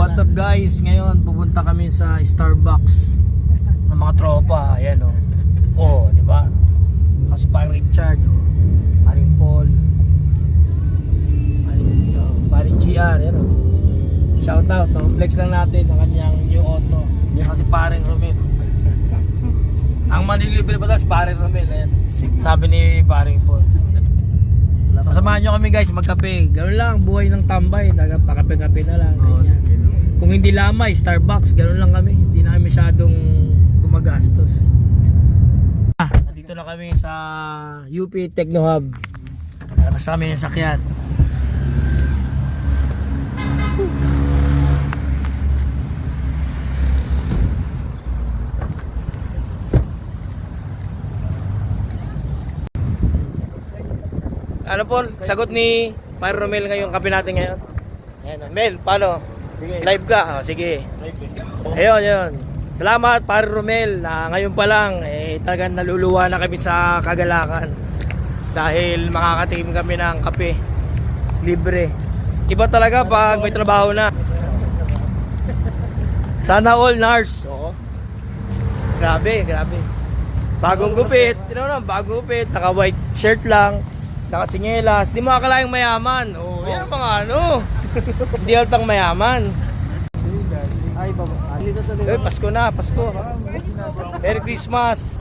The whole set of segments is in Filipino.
what's up guys? Ngayon pupunta kami sa Starbucks ng mga tropa. Ayan. Oh. oh, di ba? Kasi parang Richard, oh. paring Paul, paring, oh, paring GR, yan o. Shout out, oh. flex lang natin ang kanyang new auto. Kasi paring Romel. Ang manilibre ba tas paring Romel? Ayan. Sabi ni paring Paul. Sasamahan nyo kami guys, magkape. Ganun lang, buhay ng tambay. Taga pakape-kape na lang. Ganyan. Kung hindi lamay, Starbucks, ganun lang kami. Hindi na kami masyadong gumagastos. Ah, dito na kami sa UP Techno Hub. Nasa kami yung sakyan. Ano po, sagot ni Pyro Romel ngayong kape natin ngayon. Ayan, Mel, paano? Sige. Live ka? Oh, sige. Ayun, yun. Salamat, Pare Romel. Na ngayon pa lang, eh, talagang naluluwa na kami sa kagalakan. Dahil makakatikim kami ng kape. Libre. Iba talaga pag may trabaho na. Sana all nurse. Oo. Grabe, grabe. Bagong gupit. Tinaw na, bagong gupit. Naka white shirt lang. Naka tsinelas. Di mo akalaing mayaman. Oh, yan ang mga ano. Hindi altang mayaman. Ay, baba. Dito sa Eh, Pasko na, Pasko. Merry Christmas.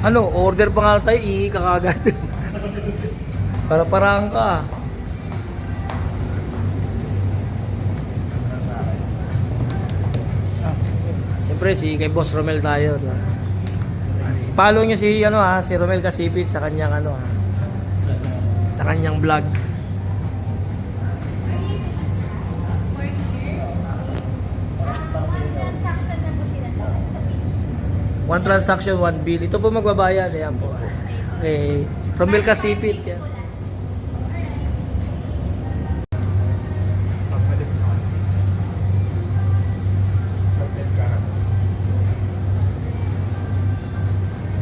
Ano, order pa nga tayo, ihi ka kagad. Para parang ka. Siyempre, si kay Boss Romel tayo. Diba? Follow nyo si, ano ha, si Romel Casipit sa kanyang ano ha, sa kanyang vlog. One transaction, one bill. Ito po magbabayad. Ayan po. Okay. Romel Casipit. Yan.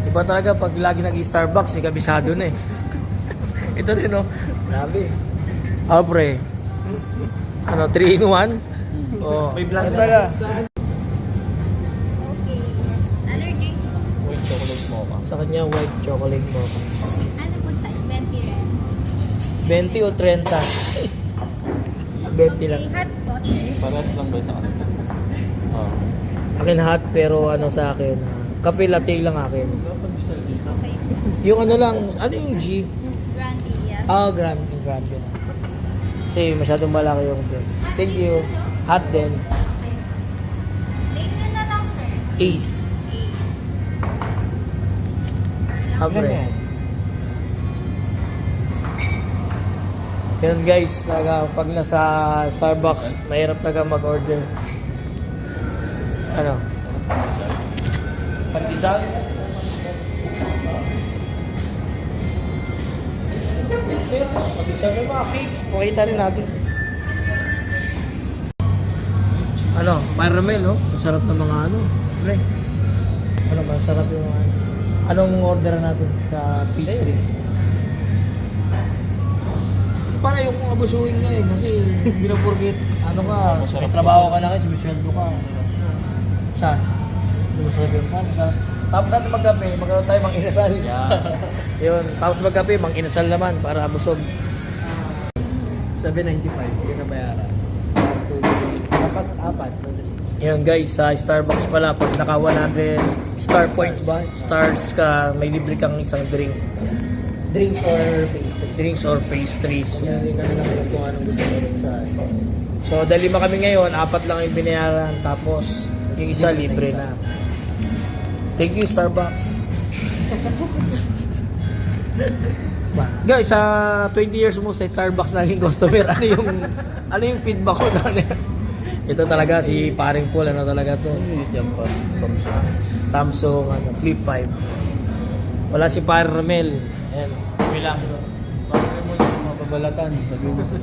Iba talaga pag lagi nag-Starbucks, eh, kabisado na eh. Ito rin, no? Grabe. Oh, pre. Ano, 3 in 1? Oh. May vlog talaga. Okay. Sa kanya, white chocolate mocha. Ano po sa 20 rin? 20 o 30? 20 lang. Okay, hot po, sir. Paras lang ba sa kanila? Oo. Akin hot pero ano sa akin, ah, cafe latte lang akin. Okay. Yung ano lang, ano yung G? Brandy, yeah. Ah, grand, yung grand yun. Kasi masyadong malaki yung bill. Thank you. Hot din. Late na na lang, sir. Ace. Habre. Yun guys, talaga pag nasa Starbucks, mahirap talaga mag-order. Ano? Pandesal? Pandesal may mga cakes, pakita rin natin. Ano, caramel, no? Sasarap ng mga ano. Pre. Ano, masarap yung mga ano. Anong order natin sa pastries? Kasi para yung kung abusuhin ka eh, kasi hindi na forget, ano ka, may trabaho ka na kayo, eh, sumisweldo ka. Saan? Hindi mo sabi yung paano, saan? Tapos natin magkape, magkaroon tayo mang inasal. Yun, tapos magkape, mang inasal naman para abusog. Ah. 795, yun ang bayaran. Dapat apat, 2 yan guys, sa Starbucks pala, pag naka 100 star points ba? Stars ka, may libre kang isang drink. Drinks or pastry. Drinks or pastries. Yan. Pumili ka na lang kung anong gusto mo rin sa So, dalima kami ngayon, apat lang yung binayaran, tapos yung isa libre na. Thank you, Starbucks. Guys, sa 20 years mo sa Starbucks naging customer, ano yung ano yung feedback ko na ito talaga si paring Paul, ano talaga to? Samsung. Samsung ano, Flip 5. Wala si paring Romel. Ayan, kami lang. Bakit mo yung mababalatan?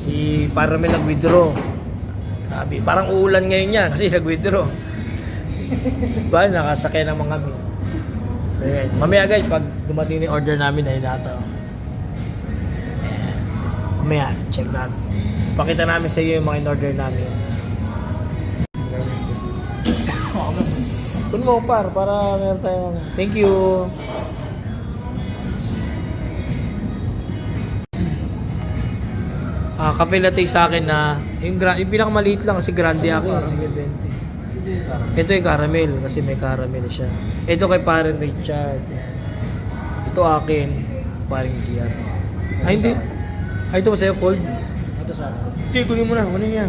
Si paring Romel nag-withdraw. Sabi, parang uulan ngayon niya kasi nag-withdraw. ba, nakasakay naman kami. So, yan. Mamaya guys, pag dumating na order namin, ay nato. Ayan. Mamaya, check natin. Pakita namin sa iyo yung mga in-order namin. Kun mo par para meron tayong thank you. Ah, cafe latte sa akin na yung, gra- yung pinakamaliit lang kasi grande ako. eh. Sige, 20. Ito yung caramel kasi may caramel siya. Ito kay Paren Richard. Ito akin, Paren GR. Ay, hindi. Ay, ito ba sa'yo, cold? Ito sa akin. Sige, kunin mo na. Kunin niya.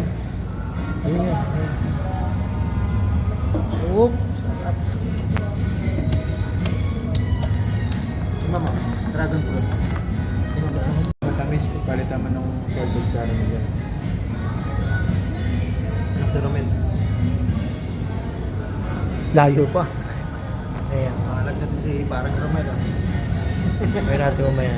Kunin niya. Oop. Dragon fruit. Matamis, palitan mo ng salted caramel yan. Nasa Romel. Layo pa. Ayan. Nakalag natin si parang Romero. May natin mamaya.